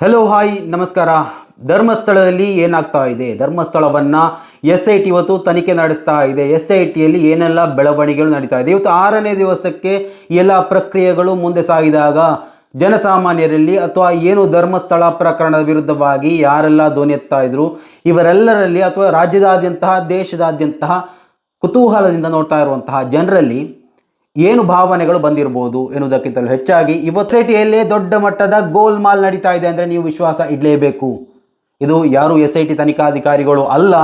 Hello hi ನಮಸ್ಕಾರ. ಧರ್ಮಸ್ಥಳದಲ್ಲಿ ಏನಾಗ್ತಾ ಇದೆ? ಧರ್ಮಸ್ಥಳವನ್ನು ಎಸ್ ಐ ಟಿ ಇವತ್ತು ತನಿಖೆ ನಡೆಸ್ತಾ ಇದೆ. ಎಸ್ ಐ ಟಿಯಲ್ಲಿ ಏನೆಲ್ಲ ಬೆಳವಣಿಗೆಗಳು ನಡೀತಾ ಇದೆ? ಇವತ್ತು ಆರನೇ ದಿವಸಕ್ಕೆ ಎಲ್ಲ ಪ್ರಕ್ರಿಯೆಗಳು ಮುಂದೆ ಸಾಗಿದಾಗ ಜನಸಾಮಾನ್ಯರಲ್ಲಿ ಅಥವಾ ಏನು ಧರ್ಮಸ್ಥಳ ಪ್ರಕರಣದ ವಿರುದ್ಧವಾಗಿ ಯಾರೆಲ್ಲ ಧ್ವನಿ ಎತ್ತಾ ಇದ್ರು, ಇವರೆಲ್ಲರಲ್ಲಿ ಅಥವಾ ರಾಜ್ಯದಾದ್ಯಂತಹ, ದೇಶದಾದ್ಯಂತಹ ಕುತೂಹಲದಿಂದ ನೋಡ್ತಾ ಇರುವಂತಹ ಜನರಲ್ಲಿ ಏನು ಭಾವನೆಗಳು ಬಂದಿರಬಹುದು ಎನ್ನುವುದಕ್ಕಿಂತಲೂ ಹೆಚ್ಚಾಗಿ ಈ ಸೊಸೈಟಿಯಲ್ಲೇ ದೊಡ್ಡ ಮಟ್ಟದ ಗೋಲ್ ಮಾಲ್ ನಡೀತಾ ಇದೆ ಅಂದರೆ ನೀವು ವಿಶ್ವಾಸ ಇಡಲೇಬೇಕು. ಇದು ಯಾರು ಎಸ್ ಐ ಟಿ ತನಿಖಾಧಿಕಾರಿಗಳು ಅಲ್ಲ,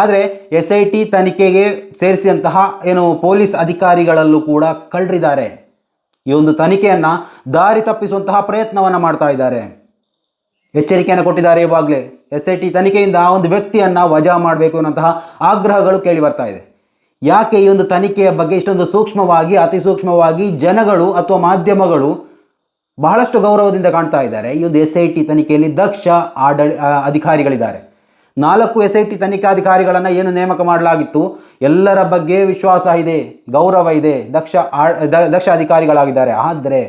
ಆದರೆ ಎಸ್ ಐ ಟಿ ತನಿಖೆಗೆ ಸೇರಿಸಿದಂತಹ ಏನು ಪೊಲೀಸ್ ಅಧಿಕಾರಿಗಳಲ್ಲೂ ಕೂಡ ಕಳ್ಳರಿದ್ದಾರೆ. ಈ ಒಂದು ತನಿಖೆಯನ್ನು ದಾರಿ ತಪ್ಪಿಸುವಂತಹ ಪ್ರಯತ್ನವನ್ನು ಮಾಡ್ತಾ ಇದ್ದಾರೆ. ಎಚ್ಚರಿಕೆಯನ್ನು ಕೊಟ್ಟಿದ್ದಾರೆ ಇವಾಗಲೇ. ಎಸ್ ಐ ಟಿ ತನಿಖೆಯಿಂದ ಆ ಒಂದು ವ್ಯಕ್ತಿಯನ್ನು ವಜಾ ಮಾಡಬೇಕು ಅನ್ನೋಂತಹ ಆಗ್ರಹಗಳು ಕೇಳಿ ಬರ್ತಾ ಇದೆ. ಯಾಕೆ ಈ ಒಂದು ತನಿಖೆಯ ಬಗ್ಗೆ ಇಷ್ಟೊಂದು ಸೂಕ್ಷ್ಮವಾಗಿ, ಅತಿ ಸೂಕ್ಷ್ಮವಾಗಿ ಜನಗಳು ಅಥವಾ ಮಾಧ್ಯಮಗಳು ಬಹಳಷ್ಟು ಗೌರವದಿಂದ ಕಾಣ್ತಾ ಇದ್ದಾರೆ. ಈ ಒಂದು ಎಸ್ ಐ ಟಿ ತನಿಖೆಯಲ್ಲಿ ದಕ್ಷ ಆಡಳಿ ಅಧಿಕಾರಿಗಳಿದ್ದಾರೆ. ನಾಲ್ಕು ಎಸ್ ಐ ಟಿ ತನಿಖಾಧಿಕಾರಿಗಳನ್ನು ಏನು ನೇಮಕ ಮಾಡಲಾಗಿತ್ತು? ಎಲ್ಲರ ಬಗ್ಗೆ ವಿಶ್ವಾಸ ಇದೆ, ಗೌರವ ಇದೆ, ದಕ್ಷ ದಕ್ಷ ಅಧಿಕಾರಿಗಳಾಗಿದ್ದಾರೆ. ಆದರೆ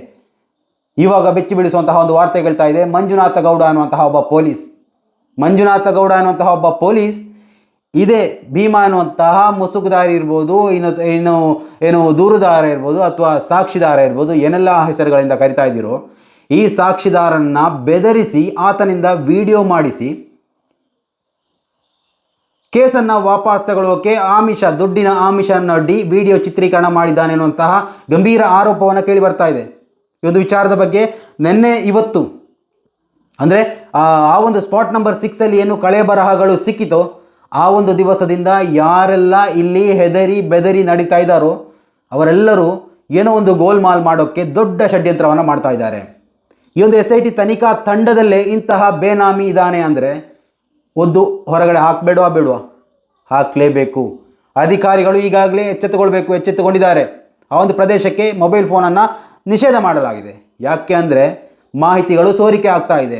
ಇವಾಗ ಬೆಚ್ಚಿ ಬೀಳಿಸುವಂತಹ ಒಂದು ವಾರ್ತೆ ಹೇಳ್ತಾ ಇದೆ, ಮಂಜುನಾಥ ಗೌಡ ಅನ್ನುವಂತಹ ಒಬ್ಬ ಪೊಲೀಸ್. ಮಂಜುನಾಥ ಗೌಡ ಅನ್ನುವಂತಹ ಒಬ್ಬ ಪೊಲೀಸ್ ಇದೇ ಭೀಮಾ ಅನ್ನುವಂತಹ ಮುಸುಕುದಾರಿ ಇರ್ಬೋದು, ಇನ್ನು ಇನ್ನು ಏನು ದೂರುದಾರ ಇರ್ಬೋದು ಅಥವಾ ಸಾಕ್ಷಿದಾರ ಇರ್ಬೋದು, ಏನೆಲ್ಲ ಹೆಸರುಗಳಿಂದ ಕರಿತಾ ಇದ್ದೀರೋ, ಈ ಸಾಕ್ಷಿದಾರನ್ನ ಬೆದರಿಸಿ ಆತನಿಂದ ವಿಡಿಯೋ ಮಾಡಿಸಿ, ಕೇಸನ್ನು ವಾಪಸ್ ತಗೊಳ್ಳೋಕೆ ಆಮಿಷ, ದುಡ್ಡಿನ ಆಮಿಷನೊಡ್ಡಿ ವಿಡಿಯೋ ಚಿತ್ರೀಕರಣ ಮಾಡಿದ್ದಾನೆ ಅನ್ನುವಂತಹ ಗಂಭೀರ ಆರೋಪವನ್ನು ಕೇಳಿ ಬರ್ತಾ ಇದೆ. ಈ ಒಂದು ವಿಚಾರದ ಬಗ್ಗೆ ನಿನ್ನೆ ಇವತ್ತು, ಅಂದರೆ ಆ ಒಂದು ಸ್ಪಾಟ್ ನಂಬರ್ ಸಿಕ್ಸಲ್ಲಿ ಏನು ಕಳೆ ಬರಹಗಳು ಸಿಕ್ಕಿತೋ ಆ ಒಂದು ದಿವಸದಿಂದ ಯಾರೆಲ್ಲ ಇಲ್ಲಿ ಹೆದರಿ ಬೆದರಿ ನಡೀತಾ ಇದ್ದಾರೋ ಅವರೆಲ್ಲರೂ ಏನೋ ಒಂದು ಗೋಲ್ಮಾಲ್ ಮಾಡೋಕ್ಕೆ ದೊಡ್ಡ ಷಡ್ಯಂತ್ರವನ್ನು ಮಾಡ್ತಾ ಇದ್ದಾರೆ. ಈ ಒಂದು ಎಸ್ ಐ ಟಿ ತನಿಖಾ ತಂಡದಲ್ಲೇ ಇಂತಹ ಬೇನಾಮಿ ಇದ್ದಾನೆ ಅಂದರೆ ಒಂದು ಹೊರಗಡೆ ಹಾಕಬೇಡವಾ ಬೇಡವಾ? ಹಾಕಲೇಬೇಕು. ಅಧಿಕಾರಿಗಳು ಈಗಾಗಲೇ ಎಚ್ಚೆತ್ತುಕೊಳ್ಬೇಕು, ಎಚ್ಚೆತ್ತುಕೊಂಡಿದ್ದಾರೆ. ಆ ಒಂದು ಪ್ರದೇಶಕ್ಕೆ ಮೊಬೈಲ್ ಫೋನನ್ನು ನಿಷೇಧ ಮಾಡಲಾಗಿದೆ. ಯಾಕೆ ಅಂದರೆ ಮಾಹಿತಿಗಳು ಸೋರಿಕೆ ಆಗ್ತಾ ಇದೆ.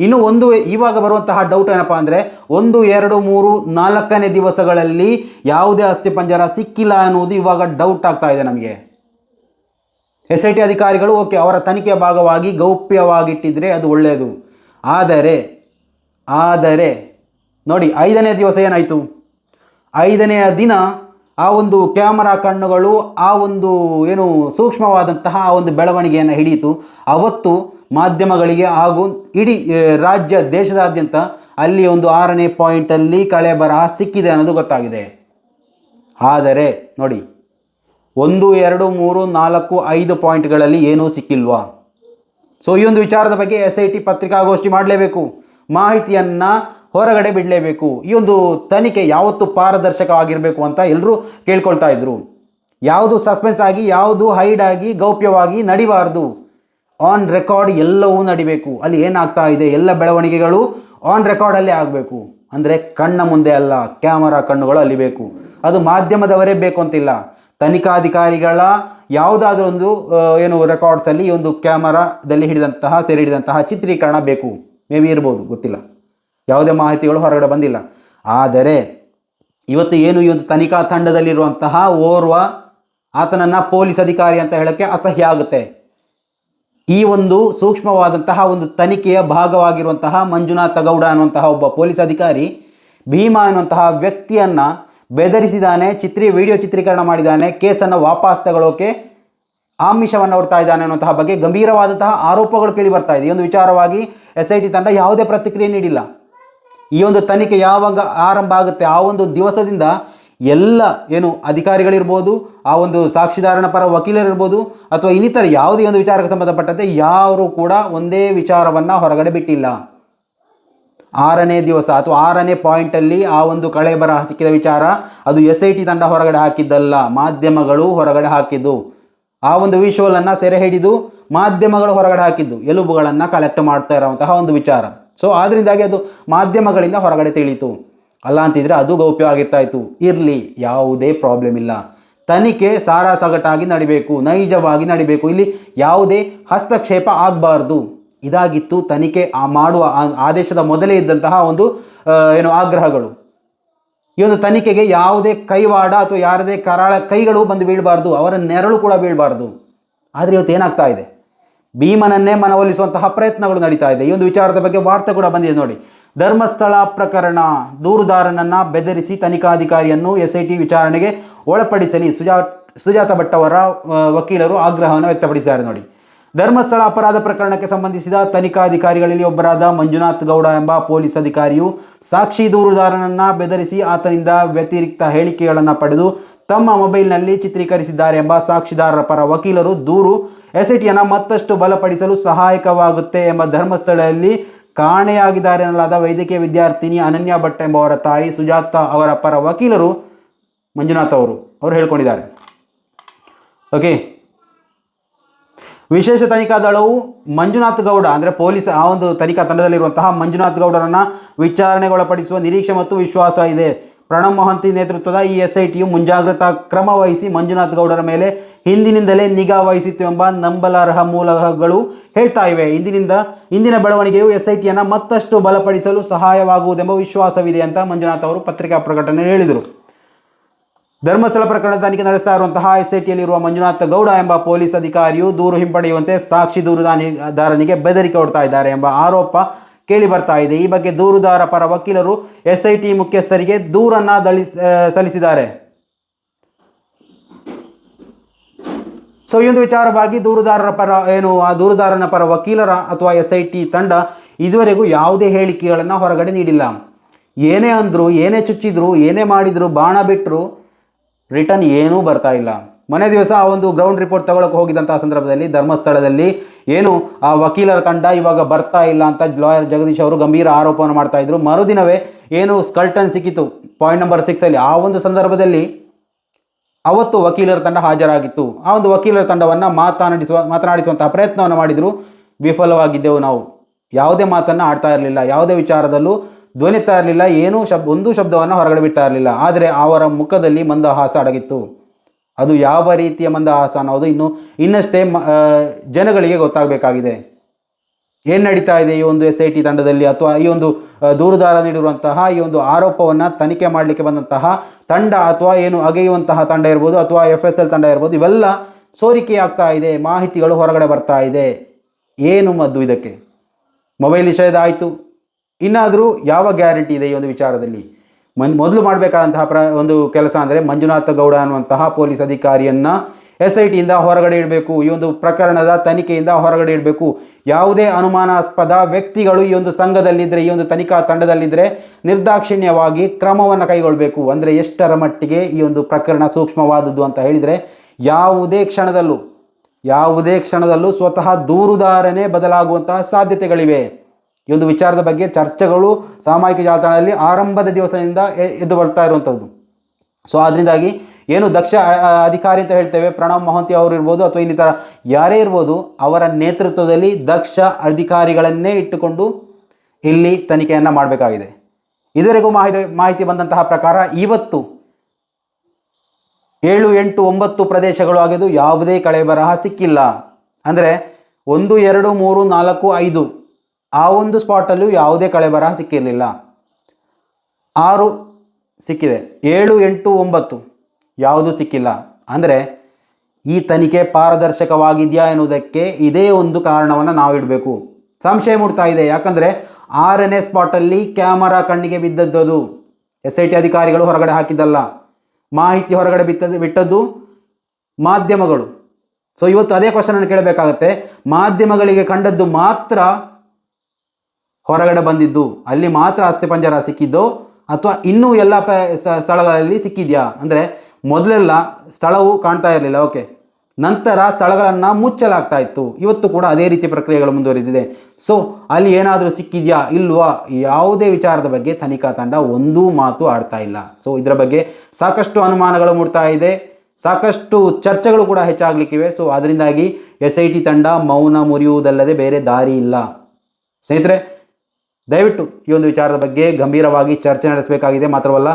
ಇನ್ನು ಒಂದು ಇವಾಗ ಬರುವಂತಹ ಡೌಟ್ ಏನಪ್ಪ ಅಂದರೆ ಒಂದು, ಎರಡು, ಮೂರು, ನಾಲ್ಕನೇ ದಿವಸಗಳಲ್ಲಿ ಯಾವುದೇ ಅಸ್ಥಿಪಂಜರ ಸಿಕ್ಕಿಲ್ಲ ಅನ್ನುವುದು ಇವಾಗ ಡೌಟ್ ಆಗ್ತಾ ಇದೆ ನಮಗೆ. ಎಸ್ ಐ ಟಿ ಅಧಿಕಾರಿಗಳು ಓಕೆ ಅವರ ತನಿಖೆಯ ಭಾಗವಾಗಿ ಗೌಪ್ಯವಾಗಿಟ್ಟಿದ್ರೆ ಅದು ಒಳ್ಳೆಯದು ಆದರೆ ಆದರೆ, ನೋಡಿ, ಐದನೇ ದಿವಸ ಏನಾಯಿತು? ಐದನೆಯ ದಿನ ಆ ಒಂದು ಕ್ಯಾಮರಾ ಕಣ್ಣುಗಳು, ಆ ಒಂದು ಏನು ಸೂಕ್ಷ್ಮವಾದಂತಹ ಆ ಒಂದು ಬೆಳವಣಿಗೆಯನ್ನು ಹಿಡಿಯಿತು. ಅವತ್ತು ಮಾಧ್ಯಮಗಳಿಗೆ ಹಾಗೂ ಇಡೀ ರಾಜ್ಯ ದೇಶದಾದ್ಯಂತ ಅಲ್ಲಿ ಒಂದು ಆರನೇ ಪಾಯಿಂಟಲ್ಲಿ ಕಳೆ ಬರಹ ಸಿಕ್ಕಿದೆ ಅನ್ನೋದು ಗೊತ್ತಾಗಿದೆ. ಆದರೆ, ನೋಡಿ, ಒಂದು, ಎರಡು, ಮೂರು, ನಾಲ್ಕು, ಐದು ಪಾಯಿಂಟ್ಗಳಲ್ಲಿ ಏನೂ ಸಿಕ್ಕಿಲ್ವಾ? ಸೊ, ಈ ಒಂದು ವಿಚಾರದ ಬಗ್ಗೆ ಎಸ್ ಐ ಟಿ ಪತ್ರಿಕಾಗೋಷ್ಠಿ ಮಾಡಲೇಬೇಕು. ಮಾಹಿತಿಯನ್ನು ಹೊರಗಡೆ ಬಿಡಲೇಬೇಕು. ಈ ಒಂದು ತನಿಖೆ ಯಾವತ್ತು ಪಾರದರ್ಶಕವಾಗಿರಬೇಕು ಅಂತ ಎಲ್ಲರೂ ಕೇಳ್ಕೊಳ್ತಾ ಇದ್ರು. ಯಾವುದು ಸಸ್ಪೆನ್ಸ್ ಆಗಿ, ಯಾವುದು ಹೈಡ್ ಆಗಿ, ಗೌಪ್ಯವಾಗಿ ನಡಿಬಾರ್ದು. ಆನ್ ರೆಕಾರ್ಡ್ ಎಲ್ಲವೂ ನಡಿಬೇಕು. ಅಲ್ಲಿ ಏನಾಗ್ತಾ ಇದೆ? ಎಲ್ಲ ಬೆಳವಣಿಗೆಗಳು ಆನ್ ರೆಕಾರ್ಡಲ್ಲೇ ಆಗಬೇಕು. ಅಂದರೆ ಕಣ್ಣ ಮುಂದೆ ಅಲ್ಲ ಕ್ಯಾಮರಾ ಕಣ್ಣುಗಳು ಅಲ್ಲಿ ಬೇಕು ಅದು ಮಾಧ್ಯಮದವರೇ ಬೇಕು ಅಂತಿಲ್ಲ. ತನಿಖಾಧಿಕಾರಿಗಳ ಯಾವುದಾದ್ರೂ ಒಂದು ಏನು ರೆಕಾರ್ಡ್ಸಲ್ಲಿ ಈ ಒಂದು ಕ್ಯಾಮರಾದಲ್ಲಿ ಹಿಡಿದಂತಹ ಸೆರೆ ಹಿಡಿದಂತಹ ಚಿತ್ರೀಕರಣ ಬೇಕು. ಮೇ ಬಿ ಇರ್ಬೋದು, ಗೊತ್ತಿಲ್ಲ. ಯಾವುದೇ ಮಾಹಿತಿಗಳು ಹೊರಗಡೆ ಬಂದಿಲ್ಲ. ಆದರೆ ಇವತ್ತು ಏನು ಈ ಒಂದು ತನಿಖಾ ತಂಡದಲ್ಲಿರುವಂತಹ ಓರ್ವ ಆತನನ್ನು ಪೊಲೀಸ್ ಅಧಿಕಾರಿ ಅಂತ ಹೇಳೋಕ್ಕೆ ಅಸಹ್ಯ ಆಗುತ್ತೆ. ಈ ಒಂದು ಸೂಕ್ಷ್ಮವಾದಂತಹ ಒಂದು ತನಿಖೆಯ ಭಾಗವಾಗಿರುವಂತಹ ಮಂಜುನಾಥ ಗೌಡ ಅನ್ನುವಂತಹ ಒಬ್ಬ ಪೊಲೀಸ್ ಅಧಿಕಾರಿ ಭೀಮಾ ಅನ್ನುವಂತಹ ವ್ಯಕ್ತಿಯನ್ನು ಬೆದರಿಸಿದ್ದಾನೆ ಚಿತ್ರೀ ವಿಡಿಯೋ ಚಿತ್ರೀಕರಣ ಮಾಡಿದ್ದಾನೆ ಕೇಸನ್ನು ವಾಪಸ್ ತಗೊಳ್ಳೋಕೆ ಆಮಿಷವನ್ನು ಹೊಡ್ತಾ ಇದ್ದಾನೆ ಅನ್ನುವಂತಹ ಬಗ್ಗೆ ಗಂಭೀರವಾದಂತಹ ಆರೋಪಗಳು ಕೇಳಿ ಬರ್ತಾ ಇದೆ. ಈ ಒಂದು ವಿಚಾರವಾಗಿ ಎಸ್ ಐ ಟಿ ತಂಡ ಯಾವುದೇ ಪ್ರತಿಕ್ರಿಯೆ ನೀಡಿಲ್ಲ. ಈ ಒಂದು ತನಿಖೆ ಯಾವಾಗ ಆರಂಭ ಆಗುತ್ತೆ? ಆ ಒಂದು ದಿವಸದಿಂದ ಎಲ್ಲ ಏನು ಅಧಿಕಾರಿಗಳಿರ್ಬೋದು, ಆ ಒಂದು ಸಾಕ್ಷಿದಾರನ ಪರ ವಕೀಲರಿರ್ಬೋದು, ಅಥವಾ ಇನ್ನಿತರ ಯಾವುದೇ ಒಂದು ವಿಚಾರಕ್ಕೆ ಸಂಬಂಧಪಟ್ಟಂತೆ ಯಾರು ಕೂಡ ಒಂದೇ ವಿಚಾರವನ್ನು ಹೊರಗಡೆ ಬಿಟ್ಟಿಲ್ಲ. ಆರನೇ ದಿವಸ ಅಥವಾ ಆರನೇ ಪಾಯಿಂಟಲ್ಲಿ ಆ ಒಂದು ಕಳೆ ಬರಹ ಸಿಕ್ಕಿದ ವಿಚಾರ, ಅದು ಎಸ್ ಐ ಟಿ ತಂಡ ಹೊರಗಡೆ ಹಾಕಿದ್ದಲ್ಲ, ಮಾಧ್ಯಮಗಳು ಹೊರಗಡೆ ಹಾಕಿದ್ದು. ಆ ಒಂದು ವಿಷುವಲನ್ನು ಸೆರೆ ಹಿಡಿದು ಮಾಧ್ಯಮಗಳು ಹೊರಗಡೆ ಹಾಕಿದ್ದು, ಎಲುಬುಗಳನ್ನು ಕಲೆಕ್ಟ್ ಮಾಡ್ತಾ ಇರುವಂತಹ ಒಂದು ವಿಚಾರ. ಸೊ ಆದ್ದರಿಂದಾಗಿ ಅದು ಮಾಧ್ಯಮಗಳಿಂದ ಹೊರಗಡೆ ತಿಳಿಯಿತು. ಅಲ್ಲ ಅಂತಿದ್ರೆ ಅದು ಗೌಪ್ಯವಾಗಿರ್ತಾ ಇತ್ತು ಇರಲಿ, ಯಾವುದೇ ಪ್ರಾಬ್ಲಮ್ ಇಲ್ಲ. ತನಿಖೆ ಸಾರಾಸಗಟಾಗಿ ನಡಿಬೇಕು, ನೈಜವಾಗಿ ನಡಿಬೇಕು. ಇಲ್ಲಿ ಯಾವುದೇ ಹಸ್ತಕ್ಷೇಪ ಆಗಬಾರ್ದು. ಇದಾಗಿತ್ತು ತನಿಖೆ, ಆ ಮಾಡುವ ಆದೇಶದ ಮೊದಲೇ ಇದ್ದಂತಹ ಒಂದು ಏನು ಆಗ್ರಹಗಳು. ಈ ಒಂದು ತನಿಖೆಗೆ ಯಾವುದೇ ಕೈವಾಡ ಅಥವಾ ಯಾರದೇ ಕರಾಳ ಕೈಗಳು ಬಂದು ಬೀಳಬಾರ್ದು. ಅವರ ನೆರಳು ಕೂಡ ಬೀಳಬಾರ್ದು. ಆದರೆ ಇವತ್ತು ಏನಾಗ್ತಾ ಇದೆ? ಭೀಮನನ್ನೇ ಮನವೊಲಿಸುವಂತಹ ಪ್ರಯತ್ನಗಳು ನಡೀತಾ ಇದೆ. ಈ ಒಂದು ವಿಚಾರದ ಬಗ್ಗೆ ವಾರ್ತೆ ಕೂಡ ಬಂದಿದೆ ನೋಡಿ. ಧರ್ಮಸ್ಥಳ ಪ್ರಕರಣ. ದೂರುದಾರನನ್ನು ಬೆದರಿಸಿ ತನಿಖಾಧಿಕಾರಿಯನ್ನು ಎಸ್ ಐ ಟಿ ವಿಚಾರಣೆಗೆ ಒಳಪಡಿಸಲಿ. ಸುಜಾ, ಸುಜಾತ ಭಟ್ ಅವರ ವಕೀಲರು ಆಗ್ರಹವನ್ನು ವ್ಯಕ್ತಪಡಿಸಿದ್ದಾರೆ ನೋಡಿ. ಧರ್ಮಸ್ಥಳ ಅಪರಾಧ ಪ್ರಕರಣಕ್ಕೆ ಸಂಬಂಧಿಸಿದ ತನಿಖಾಧಿಕಾರಿಗಳಲ್ಲಿ ಒಬ್ಬರಾದ ಮಂಜುನಾಥ್ ಗೌಡ ಎಂಬ ಪೊಲೀಸ್ ಅಧಿಕಾರಿಯು ಸಾಕ್ಷಿ ದೂರುದಾರನನ್ನು ಬೆದರಿಸಿ ಆತನಿಂದ ವ್ಯತಿರಿಕ್ತ ಹೇಳಿಕೆಗಳನ್ನು ಪಡೆದು ತಮ್ಮ ಮೊಬೈಲ್ನಲ್ಲಿ ಚಿತ್ರೀಕರಿಸಿದ್ದಾರೆ ಎಂಬ ಸಾಕ್ಷಿದಾರರ ಪರ ವಕೀಲರು ದೂರು ಎಸ್ಐಟಿಯನ್ನು ಮತ್ತಷ್ಟು ಬಲಪಡಿಸಲು ಸಹಾಯಕವಾಗುತ್ತೆ ಎಂಬ ಧರ್ಮಸ್ಥಳದಲ್ಲಿ ಕಾಣೆಯಾಗಿದ್ದಾರೆ ಎನ್ನಲಾದ ವೈದ್ಯಕೀಯ ವಿದ್ಯಾರ್ಥಿನಿ ಅನನ್ಯ ಭಟ್ ಎಂಬವರ ತಾಯಿ ಸುಜಾತ ಅವರ ಪರ ವಕೀಲರು ಮಂಜುನಾಥ್ ಅವರು ಅವರು ಹೇಳ್ಕೊಂಡಿದ್ದಾರೆ. ಓಕೆ ವಿಶೇಷ ತನಿಖಾ ದಳವು ಮಂಜುನಾಥ್ ಗೌಡ, ಅಂದರೆ ಪೊಲೀಸ್ ಆ ಒಂದು ತನಿಖಾ ತಂಡದಲ್ಲಿರುವಂತಹ ಮಂಜುನಾಥ್ ಗೌಡರನ್ನು ವಿಚಾರಣೆಗೊಳಪಡಿಸುವ ನಿರೀಕ್ಷೆ ಮತ್ತು ವಿಶ್ವಾಸ ಇದೆ. ಪ್ರಣಬ್ ಮೊಹಂತಿ ನೇತೃತ್ವದ ಈ ಎಸ್ಐಟಿಯು ಮುಂಜಾಗ್ರತಾ ಕ್ರಮ ವಹಿಸಿ ಮಂಜುನಾಥ್ ಗೌಡರ ಮೇಲೆ ಹಿಂದಿನಿಂದಲೇ ನಿಗಾ ವಹಿಸಿತ್ತು ಎಂಬ ನಂಬಲಾರ್ಹ ಮೂಲಗಳು ಹೇಳ್ತಾ ಇವೆ. ಇಂದಿನಿಂದ ಇಂದಿನ ಬೆಳವಣಿಗೆಯು ಎಸ್ಐಟಿಯನ್ನು ಮತ್ತಷ್ಟು ಬಲಪಡಿಸಲು ಸಹಾಯವಾಗುವುದೆಂಬ ವಿಶ್ವಾಸವಿದೆ ಅಂತ ಮಂಜುನಾಥ್ ಅವರು ಪತ್ರಿಕಾ ಪ್ರಕಟಣೆ ಹೇಳಿದರು. ಧರ್ಮಸ್ಥಳ ಪ್ರಕರಣ ತನಿಖೆ ನಡೆಸ್ತಾ ಇರುವಂತಹ ಎಸ್ಐಟಿಯಲ್ಲಿರುವ ಮಂಜುನಾಥ ಗೌಡ ಎಂಬ ಪೊಲೀಸ್ ಅಧಿಕಾರಿಯು ದೂರು ಹಿಂಪಡೆಯುವಂತೆ ಸಾಕ್ಷಿ ದೂರುದಾನಿದಾರನಿಗೆ ಬೆದರಿಕೆ ಕೊಡ್ತಾ ಇದ್ದಾರೆ ಎಂಬ ಆರೋಪ ಕೇಳಿ ಬರ್ತಾ ಇದೆ. ಈ ಬಗ್ಗೆ ದೂರುದಾರ ಪರ ವಕೀಲರು ಎಸ್ ಐ ಟಿ ಮುಖ್ಯಸ್ಥರಿಗೆ ದೂರನ್ನ ದಳಿ ಸಲ್ಲಿಸಿದ್ದಾರೆ. ಸೊ ಈ ಒಂದು ವಿಚಾರವಾಗಿ ದೂರುದಾರರ ಪರ, ಏನು, ಆ ದೂರುದಾರನ ಪರ ವಕೀಲರ ಅಥವಾ ಎಸ್ ಐ ಟಿ ತಂಡ ಇದುವರೆಗೂ ಯಾವುದೇ ಹೇಳಿಕೆಗಳನ್ನು ಹೊರಗಡೆ ನೀಡಿಲ್ಲ. ಏನೇ ಅಂದರು, ಏನೇ ಚುಚ್ಚಿದ್ರು, ಏನೇ ಮಾಡಿದ್ರು, ಬಾಣ ಬಿಟ್ಟರು ರಿಟರ್ನ್ ಏನೂ ಬರ್ತಾ ಇಲ್ಲ. ಮನೆ ದಿವಸ ಆ ಒಂದು ಗ್ರೌಂಡ್ ರಿಪೋರ್ಟ್ ತಗೊಳಕ್ಕೆ ಹೋಗಿದ್ದಂಥ ಸಂದರ್ಭದಲ್ಲಿ ಧರ್ಮಸ್ಥಳದಲ್ಲಿ ಏನು ಆ ವಕೀಲರ ತಂಡ ಇವಾಗ ಬರ್ತಾ ಇಲ್ಲ ಅಂತ ಲಾಯರ್ ಜಗದೀಶ್ ಅವರು ಗಂಭೀರ ಆರೋಪವನ್ನು ಮಾಡ್ತಾ ಇದ್ರು. ಮರುದಿನವೇ ಏನು ಸ್ಕಲ್ಟನ್ ಸಿಕ್ಕಿತು ಪಾಯಿಂಟ್ ನಂಬರ್ ಸಿಕ್ಸಲ್ಲಿ ಆ ಒಂದು ಸಂದರ್ಭದಲ್ಲಿ ಅವತ್ತು ವಕೀಲರ ತಂಡ ಹಾಜರಾಗಿತ್ತು. ಆ ಒಂದು ವಕೀಲರ ತಂಡವನ್ನು ಮಾತನಾಡಿಸುವ, ಮಾತನಾಡಿಸುವಂತಹ ಪ್ರಯತ್ನವನ್ನು ಮಾಡಿದರು. ವಿಫಲವಾಗಿದ್ದೆವು ನಾವು. ಯಾವುದೇ ಮಾತನ್ನು ಆಡ್ತಾ ಇರಲಿಲ್ಲ. ಯಾವುದೇ ವಿಚಾರದಲ್ಲೂ ಧ್ವನಿತಾ ಇರಲಿಲ್ಲ. ಏನೂ ಶಬ್, ಒಂದು ಶಬ್ದವನ್ನು ಹೊರಗಡೆ ಬಿಡ್ತಾ ಇರಲಿಲ್ಲ. ಆದರೆ ಅವರ ಮುಖದಲ್ಲಿ ಮಂದಹಾಸ ಅಡಗಿತ್ತು. ಅದು ಯಾವ ರೀತಿಯ ಮಂದಹಾಸ ಅನ್ನೋದು ಇನ್ನು ಇನ್ನಷ್ಟೇ ಜನಗಳಿಗೆ ಗೊತ್ತಾಗಬೇಕಾಗಿದೆ. ಏನು ನಡೀತಾ ಇದೆ ಈ ಒಂದು ಎಸ್ ಐ ಟಿ ತಂಡದಲ್ಲಿ ಅಥವಾ ಈ ಒಂದು ದೂರುದಾರ ನೀಡಿರುವಂತಹ ಈ ಒಂದು ಆರೋಪವನ್ನು ತನಿಖೆ ಮಾಡಲಿಕ್ಕೆ ಬಂದಂತಹ ತಂಡ ಅಥವಾ ಏನು ಅಗೆಯುವಂತಹ ತಂಡ ಇರ್ಬೋದು ಅಥವಾ ಎಫ್ ಎಸ್ ಎಲ್ ತಂಡ ಇರ್ಬೋದು, ಇವೆಲ್ಲ ಸೋರಿಕೆ ಆಗ್ತಾ ಇದೆ. ಮಾಹಿತಿಗಳು ಹೊರಗಡೆ ಬರ್ತಾ ಇದೆ. ಏನು ಮದ್ದು ಇದಕ್ಕೆ? ಮೊಬೈಲ್ ನಿಷೇಧ ಆಯಿತು. ಇನ್ನಾದರೂ ಯಾವ ಗ್ಯಾರಂಟಿ ಇದೆ ಈ ಒಂದು ವಿಚಾರದಲ್ಲಿ? ಮನ್, ಮೊದಲು ಮಾಡಬೇಕಾದಂತಹ ಪ್ರ, ಒಂದು ಕೆಲಸ ಅಂದರೆ ಮಂಜುನಾಥ ಗೌಡ ಅನ್ನುವಂತಹ ಪೊಲೀಸ್ ಅಧಿಕಾರಿಯನ್ನು ಎಸ್ ಐ ಟಿಯಿಂದ ಹೊರಗಡೆ ಇಡಬೇಕು. ಈ ಒಂದು ಪ್ರಕರಣದ ತನಿಖೆಯಿಂದ ಹೊರಗಡೆ ಇಡಬೇಕು. ಯಾವುದೇ ಅನುಮಾನಾಸ್ಪದ ವ್ಯಕ್ತಿಗಳು ಈ ಒಂದು ಸಂಘದಲ್ಲಿದ್ದರೆ ಈ ಒಂದು ತನಿಖಾ ತಂಡದಲ್ಲಿದ್ದರೆ ನಿರ್ದಾಕ್ಷಿಣ್ಯವಾಗಿ ಕ್ರಮವನ್ನು ಕೈಗೊಳ್ಳಬೇಕು ಅಂದರೆ ಎಷ್ಟರ ಮಟ್ಟಿಗೆ ಈ ಒಂದು ಪ್ರಕರಣ ಸೂಕ್ಷ್ಮವಾದದ್ದು ಅಂತ ಹೇಳಿದರೆ, ಯಾವುದೇ ಕ್ಷಣದಲ್ಲೂ ಯಾವುದೇ ಕ್ಷಣದಲ್ಲೂ ಸ್ವತಃ ದೂರುದಾರನೇ ಬದಲಾಗುವಂತಹ ಸಾಧ್ಯತೆಗಳಿವೆ. ಈ ಒಂದು ವಿಚಾರದ ಬಗ್ಗೆ ಚರ್ಚೆಗಳು ಸಾಮಾಜಿಕ ಜಾಲತಾಣದಲ್ಲಿ ಆರಂಭದ ದಿವಸದಿಂದ ಎದ್ದು ಬರ್ತಾ ಇರುವಂಥದ್ದು. ಸೊ ಅದರಿಂದಾಗಿ ಏನು ದಕ್ಷ ಅಧಿಕಾರಿ ಅಂತ ಹೇಳ್ತೇವೆ, ಪ್ರಣವ್ ಮಹಂತಿ ಅವರು ಇರ್ಬೋದು ಅಥವಾ ಇನ್ನಿತರ ಯಾರೇ ಇರ್ಬೋದು, ಅವರ ನೇತೃತ್ವದಲ್ಲಿ ದಕ್ಷ ಅಧಿಕಾರಿಗಳನ್ನೇ ಇಟ್ಟುಕೊಂಡು ಇಲ್ಲಿ ತನಿಖೆಯನ್ನು ಮಾಡಬೇಕಾಗಿದೆ. ಇದುವರೆಗೂ ಮಾಹಿತಿ ಮಾಹಿತಿ ಬಂದಂತಹ ಪ್ರಕಾರ ಇವತ್ತು ಏಳು, ಎಂಟು, ಒಂಬತ್ತು ಪ್ರದೇಶಗಳು ಆಗಿದ್ದು ಯಾವುದೇ ಕಳೆ ಬರಹ ಸಿಕ್ಕಿಲ್ಲ. ಅಂದರೆ ಒಂದು, ಎರಡು, ಮೂರು, ನಾಲ್ಕು, ಐದು ಆ ಒಂದು ಸ್ಪಾಟಲ್ಲೂ ಯಾವುದೇ ಕಳೆ ಬರಹ ಸಿಕ್ಕಿರಲಿಲ್ಲ. ಆರು ಸಿಕ್ಕಿದೆ. ಏಳು, ಎಂಟು, ಒಂಬತ್ತು ಯಾವುದೂ ಸಿಕ್ಕಿಲ್ಲ. ಅಂದರೆ ಈ ತನಿಖೆ ಪಾರದರ್ಶಕವಾಗಿದೆಯಾ ಎನ್ನುವುದಕ್ಕೆ ಇದೇ ಒಂದು ಕಾರಣವನ್ನು ನಾವು ಇಡಬೇಕು. ಸಂಶಯ ಮೂಡ್ತಾ ಇದೆ. ಯಾಕಂದರೆ ಆರನೇ ಸ್ಪಾಟಲ್ಲಿ ಕ್ಯಾಮರಾ ಕಣ್ಣಿಗೆ ಬಿದ್ದದ್ದು ಎಸ್ ಐ ಟಿ ಅಧಿಕಾರಿಗಳು ಹೊರಗಡೆ ಹಾಕಿದ್ದಲ್ಲ. ಮಾಹಿತಿ ಹೊರಗಡೆ ಬಿತ್ತದ್ದು ಬಿಟ್ಟದ್ದು ಮಾಧ್ಯಮಗಳು. ಸೊ ಇವತ್ತು ಅದೇ ಕ್ವಶನನ್ನು ಕೇಳಬೇಕಾಗತ್ತೆ. ಮಾಧ್ಯಮಗಳಿಗೆ ಕಂಡದ್ದು ಮಾತ್ರ ಹೊರಗಡೆ ಬಂದಿದ್ದು, ಅಲ್ಲಿ ಮಾತ್ರ ಅಸ್ಥಿಪಂಜರ ಸಿಕ್ಕಿದ್ದು ಅಥವಾ ಇನ್ನೂ ಎಲ್ಲ ಪ ಸ್ಥಳಗಳಲ್ಲಿ ಸಿಕ್ಕಿದೆಯಾ? ಅಂದರೆ ಮೊದಲೆಲ್ಲ ಸ್ಥಳವು ಕಾಣ್ತಾ ಇರಲಿಲ್ಲ, ಓಕೆ. ನಂತರ ಸ್ಥಳಗಳನ್ನು ಮುಚ್ಚಲಾಗ್ತಾ ಇತ್ತು. ಇವತ್ತು ಕೂಡ ಅದೇ ರೀತಿ ಪ್ರಕ್ರಿಯೆಗಳು ಮುಂದುವರಿದಿದೆ. ಸೊ ಅಲ್ಲಿ ಏನಾದರೂ ಸಿಕ್ಕಿದೆಯಾ, ಇಲ್ವಾ? ಯಾವುದೇ ವಿಚಾರದ ಬಗ್ಗೆ ತನಿಖಾ ತಂಡ ಒಂದೂ ಮಾತು ಆಡ್ತಾ ಇಲ್ಲ. ಸೊ ಇದರ ಬಗ್ಗೆ ಸಾಕಷ್ಟು ಅನುಮಾನಗಳು ಮೂಡ್ತಾ ಇದೆ. ಸಾಕಷ್ಟು ಚರ್ಚೆಗಳು ಕೂಡ ಹೆಚ್ಚಾಗಲಿಕ್ಕಿವೆ. ಸೊ ಅದರಿಂದಾಗಿ ಎಸ್ ಐ ಟಿ ತಂಡ ಮೌನ ಮುರಿಯುವುದಲ್ಲದೆ ಬೇರೆ ದಾರಿ ಇಲ್ಲ. ಸ್ನೇಹಿತರೆ ದಯವಿಟ್ಟು ಈ ಒಂದು ವಿಚಾರದ ಬಗ್ಗೆ ಗಂಭೀರವಾಗಿ ಚರ್ಚೆ ನಡೆಸಬೇಕಾಗಿದೆ. ಮಾತ್ರವಲ್ಲ,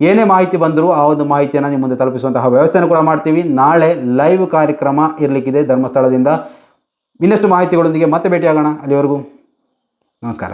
ಏನೇ ಮಾಹಿತಿ ಬಂದರೂ ಆ ಒಂದು ಮಾಹಿತಿಯನ್ನು ನಿಮ್ಮ ಮುಂದೆ ತಲುಪಿಸುವಂತಹ ವ್ಯವಸ್ಥೆಯನ್ನು ಕೂಡ ಮಾಡ್ತೀವಿ. ನಾಳೆ ಲೈವ್ ಕಾರ್ಯಕ್ರಮ ಇರಲಿಕ್ಕಿದೆ ಧರ್ಮಸ್ಥಳದಿಂದ. ಇನ್ನಷ್ಟು ಮಾಹಿತಿಗಳೊಂದಿಗೆ ಮತ್ತೆ ಭೇಟಿಯಾಗೋಣ. ಅಲ್ಲಿವರೆಗೂ ನಮಸ್ಕಾರ.